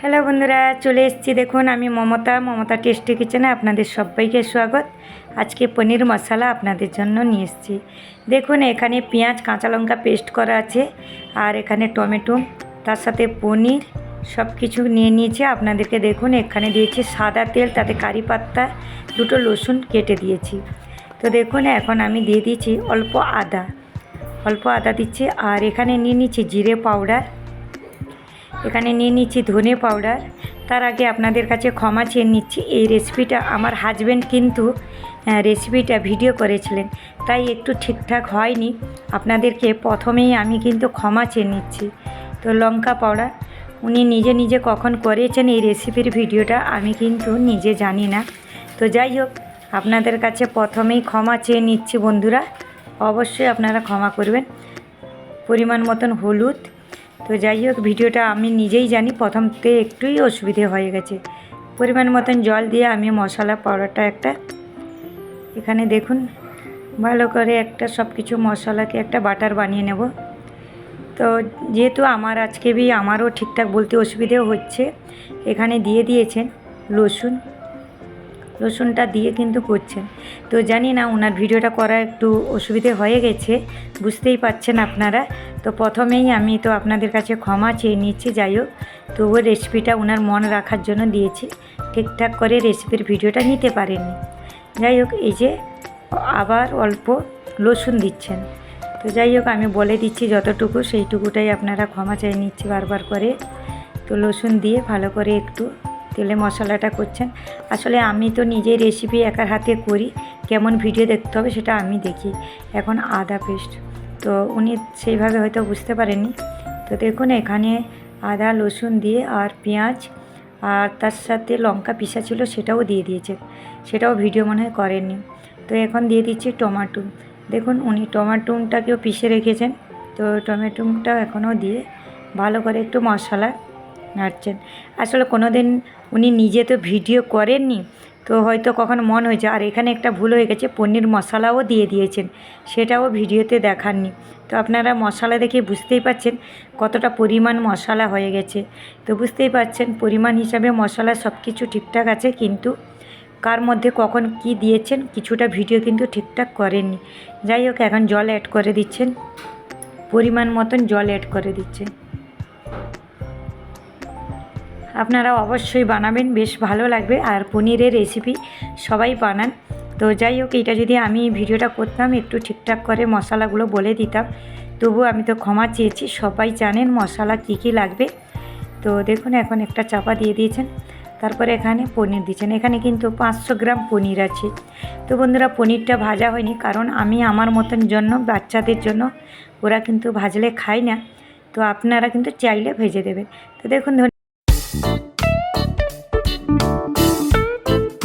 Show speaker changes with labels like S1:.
S1: Hello বন্ধুরা, চলে এসেছি দেখুন আমি মমতা মমতা টেস্টি কিচেনে আপনাদের সবাইকে স্বাগত। আজকে পনির মশলা আপনাদের জন্য নিয়ে এসেছি। দেখুন, এখানে পেঁয়াজ, কাঁচা লঙ্কা পেস্ট করা আছে আর এখানে টমেটো, তার সাথে পনির সব কিছু নিয়ে নিয়েছি। আপনাদেরকে দেখুন, এখানে দিয়েছি সাদা তেল, তাতে কারি পাত্তা, দুটো রসুন কেটে দিয়েছি। তো দেখুন, এখন আমি দিয়ে দিয়েছি অল্প আদা। অল্প আদা দিচ্ছি, আর এখানে নিয়ে নিচ্ছি জিরে পাউডার। এখানে নিয়ে নিচ্ছি ধনে পাউডার। তার আগে আপনাদের কাছে ক্ষমা চেয়ে নিচ্ছি, এই রেসিপিটা আমার হাজব্যান্ড কিন্তু রেসিপিটা ভিডিও করেছিলেন, তাই একটু ঠিকঠাক হয়নি। আপনাদেরকে প্রথমেই আমি কিন্তু ক্ষমা চেয়ে নিচ্ছি। তো লঙ্কা পাউডার, উনি নিজে নিজে কখন করেছেন এই রেসিপির ভিডিওটা আমি কিন্তু নিজে জানি না। তো যাই হোক, আপনাদের কাছে প্রথমেই ক্ষমা চেয়ে নিচ্ছি বন্ধুরা। অবশ্যই আপনারা ক্ষমা করবেন। পরিমাণ মতন হলুদ। তো যাই হোক, ভিডিওটা আমি নিজেই জানি প্রথমতে একটুই অসুবিধে হয়ে গেছে। পরিমাণ মতন জল দিয়ে আমি মশলা পাউডারটা একটা এখানে দেখুন, ভালো করে একটা সব কিছু মশলাকে একটা বাটার বানিয়ে নেব। তো যেহেতু আমার আজকে বি, আমারও ঠিকঠাক বলতে অসুবিধেও হচ্ছে, এখানে দিয়ে দিয়েছেন রসুন রসুনটা দিয়ে কিন্তু করছেন। তো জানি না ওনার ভিডিওটা করা একটু অসুবিধে হয়ে গেছে, বুঝতেই পাচ্ছেন আপনারা। তো প্রথমেই আমি তো আপনাদের কাছে ক্ষমা চেয়ে নিচ্ছি, যাই হোক। তো তবুও রেসিপিটা ওনার মন রাখার জন্য দিয়েছি। ঠিকঠাক করে রেসিপির ভিডিওটা নিতে পারেননি। যাই হোক, এই যে আবার অল্প রসুন দিচ্ছেন। তো যাই হোক, আমি বলে দিচ্ছি যতটুকু, সেইটুকুটাই আপনারা ক্ষমা চেয়ে নিচ্ছি বারবার করে। তো রসুন দিয়ে ভালো করে একটু তেলে মশলাটা করছেন। আসলে আমি তো নিজেই রেসিপি একার হাতে করি, কেমন ভিডিও দেখতে হবে সেটা আমি দেখি। এখন আদা পেস্ট তো উনি সেইভাবে হয়তো বুঝতে পারেননি। তো দেখুন, এখানে আদা, রসুন দিয়ে আর পেঁয়াজ আর তার সাথে লঙ্কা পিসা ছিল সেটাও দিয়ে দিয়েছে। সেটাও ভিডিও মনে হয় করেননি। তো এখন দিয়ে দিচ্ছি টমাটো দেখুন, উনি টমাটোটাকেও পিষে রেখেছেন। তো টমেটোটা এখনও দিয়ে ভালো করে একটু মশলা নাড়ছেন। আসলে কোনো দিন উনি নিজে তো ভিডিও করেননি, তো হয়তো কখনো মন হয়েছে। আর এখানে একটা ভুল হয়ে গেছে, পনির মশলাও দিয়ে দিয়েছেন, সেটাও ভিডিওতে দেখাননি। তো আপনারা মশলা দেখে বুঝতেই পাচ্ছেন কতটা পরিমাণ মশলা হয়ে গেছে। তো বুঝতেই পাচ্ছেন পরিমাণ হিসাবে মশলা সব কিছু ঠিকঠাক আছে, কিন্তু কার মধ্যে কখন কি দিয়েছেন, কিছুটা ভিডিও কিন্তু ঠিকঠাক করেননি। যাই হোক, এখন জল অ্যাড করে দিচ্ছেন। পরিমাণ মতন জল অ্যাড করে দিচ্ছেন। আপনারা অবশ্যই বানাবেন, বেশ ভালো লাগবে। আর পনিরের রেসিপি সবাই বানান। তো যাই হোক এটা যদি আমি ভিডিওটা করতাম, একটু ঠিকঠাক করে মশলাগুলো বলে দিতাম তবু আমি তো ক্ষমা চেয়েছি। সবাই জানেন মশলা কী কী লাগবে। তো দেখুন, এখন একটা চাপা দিয়ে দিয়েছেন। তারপরে এখানে পনির দিচ্ছেন। এখানে কিন্তু পাঁচশো গ্রাম পনির আছে। তো বন্ধুরা, পনিরটা ভাজা হয়নি, কারণ আমি আমার মতন জন্য, বাচ্চাদের জন্য ওরা কিন্তু ভাজলে খায় না। তো আপনারা কিন্তু চাইলে ভেজে দেবেন। তো দেখুন